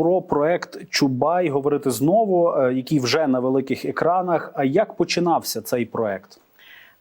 про проект Чубай говорити знову, е, який вже на великих екранах. А як починався цей проект?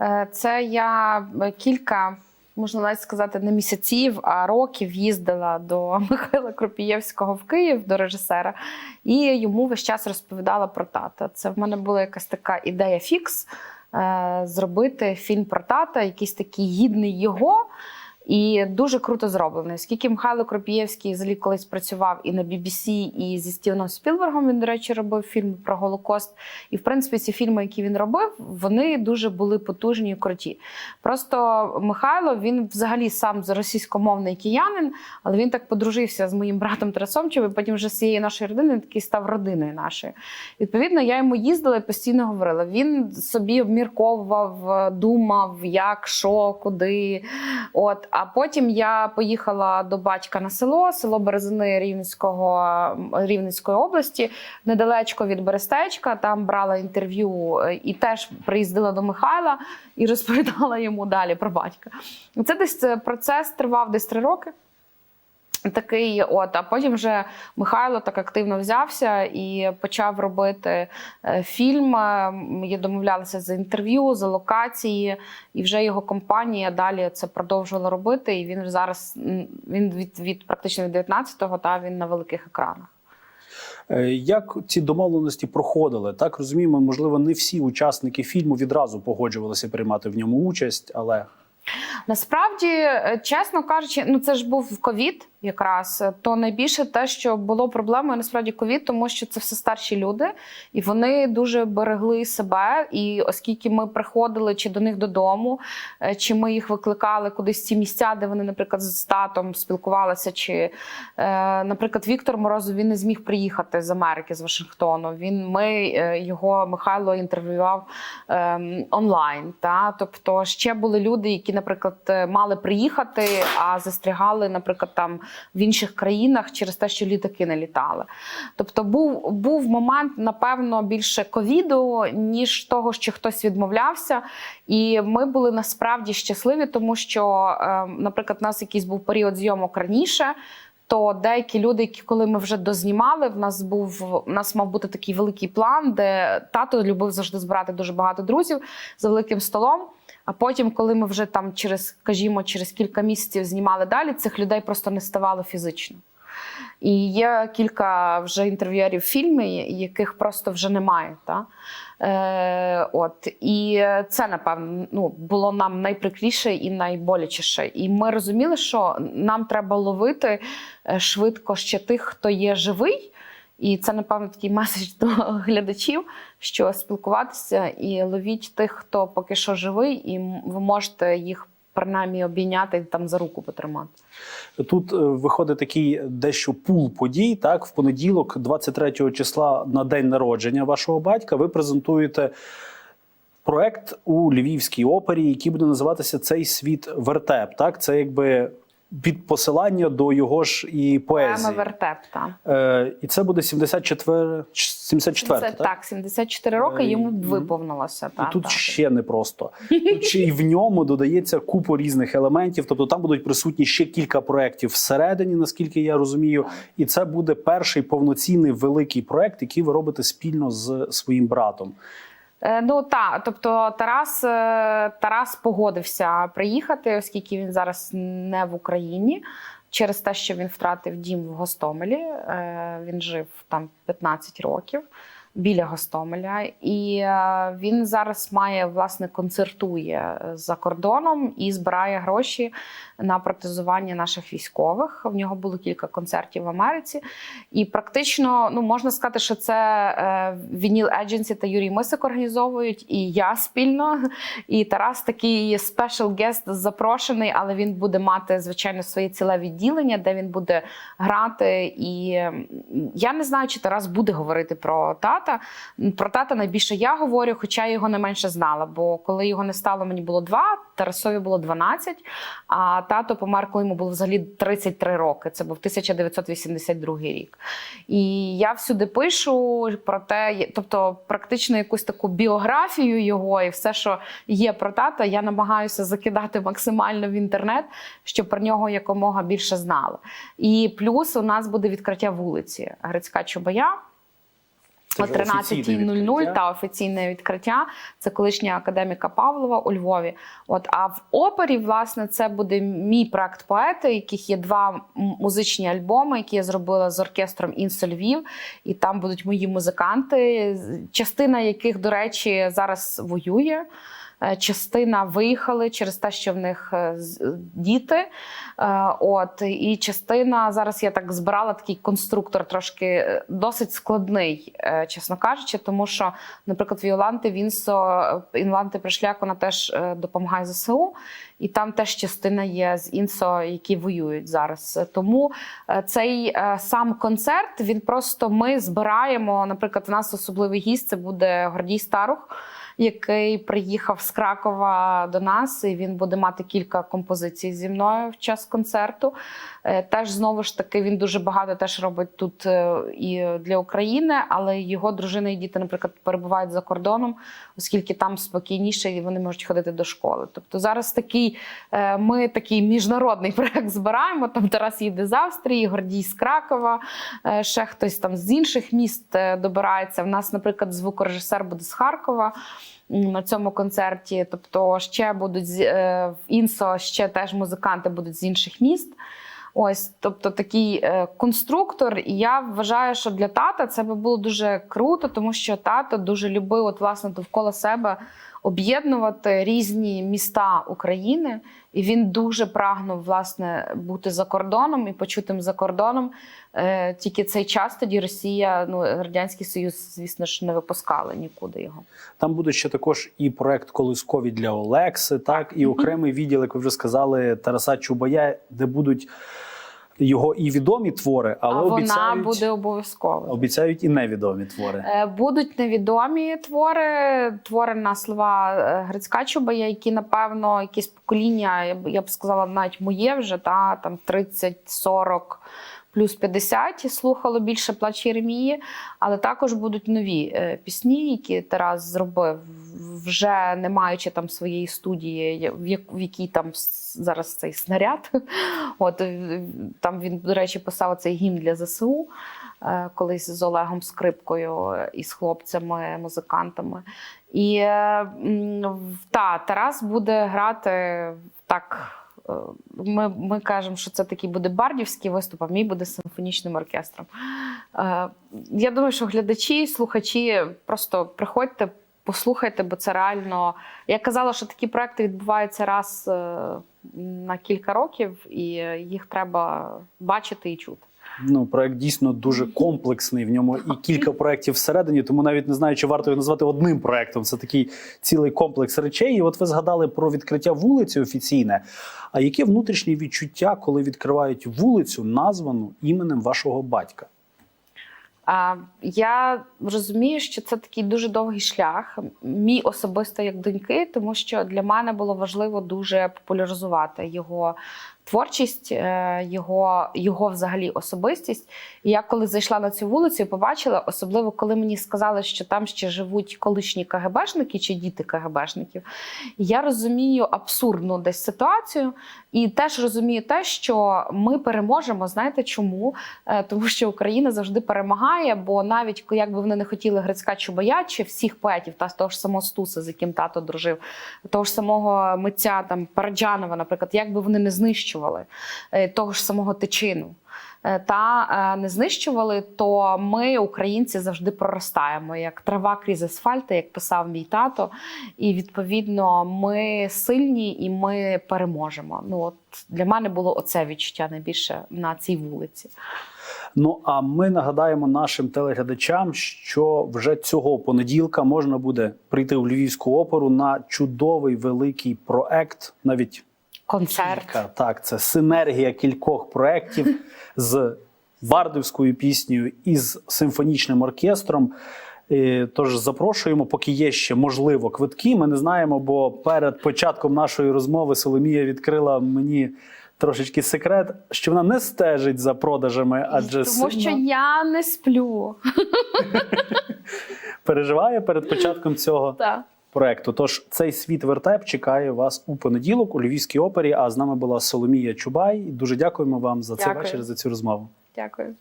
Е, Це я е, кілька, можна навіть сказати, не місяців, а років їздила до Михайла Кропієвського в Київ, до режисера, і йому весь час розповідала про тата. Це в мене була якась така ідея фікс зробити фільм про тата, якийсь такий гідний його. І дуже круто зроблений. Оскільки Михайло Кропієвський взагалі колись працював і на BBC, і зі Стівеном Спілбергом він, до речі, робив фільм про Голокост. І в принципі ці фільми, які він робив, вони дуже були потужні і круті. Просто Михайло він взагалі сам російськомовний киянин, але він так подружився з моїм братом Тарасомчем, і потім вже з цієї нашої родини він такий став родиною нашою. Відповідно, я йому їздила і постійно говорила. Він собі обмірковував, думав, як, що, куди. От, а потім я поїхала до батька на село, село Березини Рівненського Рівненської області, недалечко від Берестечка. Там брала інтерв'ю е, і теж приїздила до Михайла і розповідала йому далі про батька. Це десь е, процес тривав десь три роки. Такий, от, а потім вже Михайло так активно взявся і почав робити е, фільм. Е, Я домовлялася за інтерв'ю, за локації, і вже його компанія далі це продовжувала робити. І він зараз він від, від практично від 19-го, та він на великих екранах. Е, Як ці домовленості проходили? Так розуміємо, можливо, не всі учасники фільму відразу погоджувалися приймати в ньому участь, але Насправді, чесно кажучи, ну це ж був ковід, якраз то найбільше те, що було проблемою, насправді ковід, тому що це все старші люди, і вони дуже берегли себе. І оскільки ми приходили чи до них додому, е, чи ми їх викликали кудись ці місця, де вони, наприклад, з татом спілкувалися, чи, е, наприклад, Віктор Морозов він не зміг приїхати з Америки, з Вашингтону. Він ми е, його Михайло інтерв'ював ем, онлайн. Та тобто ще були люди, які, наприклад, е, мали приїхати, а застрягали, наприклад, там в інших країнах через те, що літаки не літали. Тобто, був, був момент, напевно, більше ковіду, ніж того, що хтось відмовлявся. І ми були насправді щасливі, тому що, е, наприклад, у нас якийсь був період зйомок раніше. То деякі люди, які коли ми вже дознімали, в нас був в нас мав бути такий великий план, де тато любив завжди збирати дуже багато друзів за великим столом. А потім, коли ми вже там через, скажімо, через кілька місяців знімали далі, цих людей просто не ставало фізично. І є кілька вже інтерв'юерів в фільмі, яких просто вже немає. Та? Е, от. І це, напевно, ну, було нам найприкріше і найболячіше. І ми розуміли, що нам треба ловити е, швидко ще тих, хто є живий. І це, напевно, такий меседж до глядачів, що спілкуватися і ловіть тих, хто поки що живий, і ви можете їх принаймні обійняти там за руку потримати. Тут е, виходить такий дещо пул подій. Так, в понеділок, 23 числа, на день народження вашого батька, ви презентуєте проект у Львівській опері, який буде називатися Цей світ вертеп. Так, це якби під посилання до його ж і поезії. Поема вертеп. Та. Е, і це буде 74, 74 Це так? так, 74 роки Е, йому і- виповнилося. І Та, тут та. ще не просто. Тут ще й в ньому додається купа різних елементів. Тобто там будуть присутні ще кілька проєктів всередині, наскільки я розумію. І це буде перший повноцінний великий проєкт, який ви робите спільно з своїм братом. Е, Ну так, тобто Тарас, е, Тарас погодився приїхати, оскільки він зараз не в Україні. Через те, що він втратив дім в Гостомелі, Е, він жив там 15 років біля Гостомеля, і е, він зараз має власне концертує за кордоном і збирає гроші на протезування наших військових. В нього було кілька концертів в Америці, і практично ну можна сказати, що це е, Vinyl Agency та Юрій Мисик організовують, і я спільно. І Тарас такий спешл гест запрошений, але він буде мати звичайно своє ціле відділення, де він буде грати. І я не знаю, чи Тарас буде говорити про тата. Тата. Про тата найбільше я говорю, хоча я його не менше знала. Бо коли його не стало, мені було два, Тарасові було 12, а тато помер, коли йому було взагалі 33 роки. Це був 1982 рік. І я всюди пишу про те, тобто практично якусь таку біографію його і все, що є про тата, я намагаюся закидати максимально в інтернет, щоб про нього якомога більше знали. І плюс у нас буде відкриття вулиці Грицька Чубая. О 13.00 та офіційне відкриття. Це колишня академіка Павлова у Львові. От а в опері, власне, це буде мій проект поети, яких є два музичні альбоми, які я зробила з оркестром Інсо Львів. І там будуть мої музиканти, частина яких, до речі, зараз воює. Е, Частина виїхали через те, що в них е, діти. Е, От і частина зараз я так збирала такий конструктор, трошки досить складний, чесно кажучи, тому що, наприклад, Віоланти Вінсо, е, Інланти Пришляк, вона теж е, допомагає ЗСУ, і там теж частина є з інсо, які воюють зараз. Е, Тому е, цей е, сам концерт він просто ми збираємо. Наприклад, у нас особливий гість це буде Гордій Старух який приїхав з Кракова до нас, і він буде мати кілька композицій зі мною в час концерту. Е, Теж знову ж таки він дуже багато теж робить тут е, і для України, але його дружина і діти, наприклад, перебувають за кордоном, оскільки там спокійніше і вони можуть ходити до школи. Тобто зараз такий е, ми такий міжнародний проект збираємо. Там Тарас їде з Австрії, Гордій з Кракова, ще хтось там з інших міст добирається. В нас, наприклад, звукорежисер буде з Харкова на цьому концерті. Тобто, ще будуть е, в інсо, ще теж музиканти будуть з інших міст. Ось, тобто такий е, конструктор. І я вважаю, що для тата це би було дуже круто, тому що тато дуже любив от, власне довкола себе об'єднувати різні міста України, і він дуже прагнув власне бути за кордоном і почутим за кордоном. Е, тільки цей час тоді Росія, ну радянський Союз, звісно ж, не випускали нікуди його. Там буде ще також і проект колискові для Олекси, так і окремий відділ, як ви вже сказали, Тараса Чубая, де будуть його і відомі твори, але а вона обіцяють, буде обов'язково. обіцяють і невідомі твори. Е, Будуть невідомі твори, твори на слова е, Грицька Чубая, які, напевно, якісь покоління, я б, я б сказала, навіть моє вже, та, там 30-40 плюс 50 слухало більше плач Єремії, але також будуть нові е, пісні, які Тарас зробив, вже не маючи там своєї студії, в, якій там зараз цей снаряд. От е, там він, до речі, писав цей гімн для ЗСУ е, колись з Олегом Скрипкою і з хлопцями, музикантами. І та, Тарас буде грати так. Е, Ми, ми кажемо, що це такий буде бардівський виступ, а мій буде симфонічним оркестром. Е, Я думаю, що глядачі, слухачі просто приходьте, послухайте, бо це реально. Я казала, що такі проекти відбуваються раз е, на кілька років, і їх треба бачити і чути. Ну, проект дійсно дуже комплексний. В ньому і кілька проєктів всередині, тому навіть не знаю, чи варто його назвати одним проектом. Це такий цілий комплекс речей. І от ви згадали про відкриття вулиці офіційне. А яке внутрішнє відчуття, коли відкривають вулицю, названу іменем вашого батька? А, Я розумію, що це такий дуже довгий шлях, мій особисто як доньки, тому що для мене було важливо дуже популяризувати його творчість, е, його, його взагалі особистість. І я коли зайшла на цю вулицю, побачила, особливо коли мені сказали, що там ще живуть колишні КГБшники чи діти КГБшників. Я розумію абсурдну десь ситуацію, і теж розумію те, що ми переможемо. Знаєте чому? Е, Тому що Україна завжди перемагає, бо навіть ко- як би вони не хотіли Грицька Чубая чи всіх поетів, та того ж самого Стуса, з яким тато дружив, того ж самого митця там Параджанова, наприклад, як би вони не знищували е, того ж самого тичину. е, Та е, не знищували, то ми, українці, завжди проростаємо як трава крізь асфальт, як писав мій тато. І відповідно ми сильні і ми переможемо. Ну от для мене було оце відчуття найбільше на цій вулиці. Ну а ми нагадаємо нашим телеглядачам, що вже цього понеділка можна буде прийти у Львівську оперу на чудовий великий проект, навіть Концерт. кілька. Так, це синергія кількох проєктів з бардівською піснею і з симфонічним оркестром. Е, Тож запрошуємо, поки є ще можливо квитки. Ми не знаємо, бо перед початком нашої розмови Соломія відкрила мені трошечки секрет, що вона не стежить за продажами, адже Тому що сильно я не сплю. переживає перед початком цього Так. Проекту. Тож цей світ вертеп чекає вас у понеділок у Львівській опері. А з нами була Соломія Чубай. Дуже дякуємо вам за цей Дякую. вечір за цю розмову. Дякую.